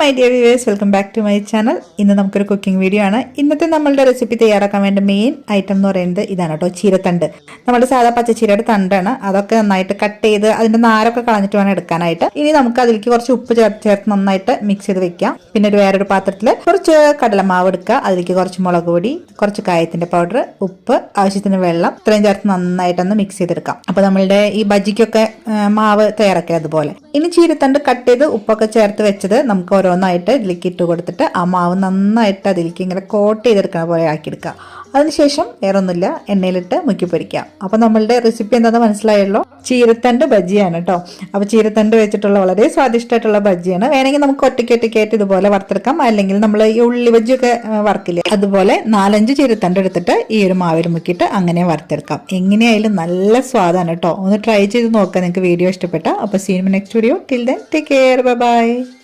My dear viewers welcome back to my channel ഇന്ന് നമുക്കൊരു cooking video ആണ്. ഇന്നത്തെ നമ്മളുടെ റെസിപ്പി തയ്യാറാക്കാൻ വേണ്ട മെയിൻ ഐറ്റം എന്ന് പറയുന്നത് ഇതാണ് കേട്ടോ ചീരത്തണ്ട്. നമ്മുടെ സാധാ പച്ചച്ചീരയുടെ തണ്ടാണ്. അതൊക്കെ നന്നായിട്ട് കട്ട് ചെയ്ത് അതിന്റെ നാരൊക്കെ കളഞ്ഞിട്ട് വേണം എടുക്കാനായിട്ട്. ഇനി നമുക്ക് അതിലേക്ക് കുറച്ച് ഉപ്പ് ചേർത്ത് നന്നായിട്ട് മിക്സ് ചെയ്ത് വെക്കാം. പിന്നെ ഒരു വേറൊരു പാത്രത്തിൽ കുറച്ച് കടലമാവ് എടുക്കുക. അതിലേക്ക് കുറച്ച് മുളക് പൊടി കുറച്ച് കായത്തിന്റെ പൗഡർ ഉപ്പ് ആവശ്യത്തിന് വെള്ളം ഇത്രയും ചേർത്ത് നന്നായിട്ടൊന്ന് മിക്സ് ചെയ്തെടുക്കാം. അപ്പൊ നമ്മളുടെ ഈ ബജിക്കൊക്കെ മാവ് തയ്യാറാക്കി അതുപോലെ. ഇനി ചീരത്തണ്ട് കട്ട് ചെയ്ത് ഉപ്പൊക്കെ ചേർത്ത് വെച്ചത് നമുക്ക് ഓരോന്നായിട്ട് ഇതിലേക്ക് ഇട്ട് കൊടുത്തിട്ട് ആ മാവ് നന്നായിട്ട് അതിലേക്ക് ഇങ്ങനെ കോട്ട് ചെയ്തെടുക്കണ പോലെ ആക്കിയെടുക്കുക. അതിനുശേഷം വേറെ ഒന്നുമില്ല എണ്ണയിലിട്ട് മുക്കി പൊരിക്കാം. അപ്പൊ നമ്മളുടെ റെസിപ്പി എന്താണെന്ന് മനസ്സിലായല്ലോ? ചീരത്തണ്ട് ബജ്ജിയാണ് കേട്ടോ. അപ്പൊ ചീരത്തണ്ട് വെച്ചിട്ടുള്ള വളരെ സ്വാദിഷ്ടമായിട്ടുള്ള ബജ്ജിയാണ് വേണമെങ്കിൽ നമുക്ക് ഒറ്റയ്ക്ക് ഒറ്റയ്ക്കായിട്ട് ഇതുപോലെ വറുത്തെടുക്കാം. അല്ലെങ്കിൽ നമ്മൾ ഈ ഉള്ളി ബജ്ജിയൊക്കെ വറക്കില്ലേ? അതുപോലെ നാലഞ്ച് ചീരത്തണ്ട് എടുത്തിട്ട് ഈ ഒരു മാവിൽ മുക്കിയിട്ട് അങ്ങനെ വറുത്തെടുക്കാം. എങ്ങനെയായാലും നല്ല സ്വാദാണ് കേട്ടോ. ഒന്ന് ട്രൈ ചെയ്ത് നോക്കാം. നിങ്ങൾക്ക് വീഡിയോ ഇഷ്ടപ്പെട്ടാ. അപ്പൊ see in next video till then take care bye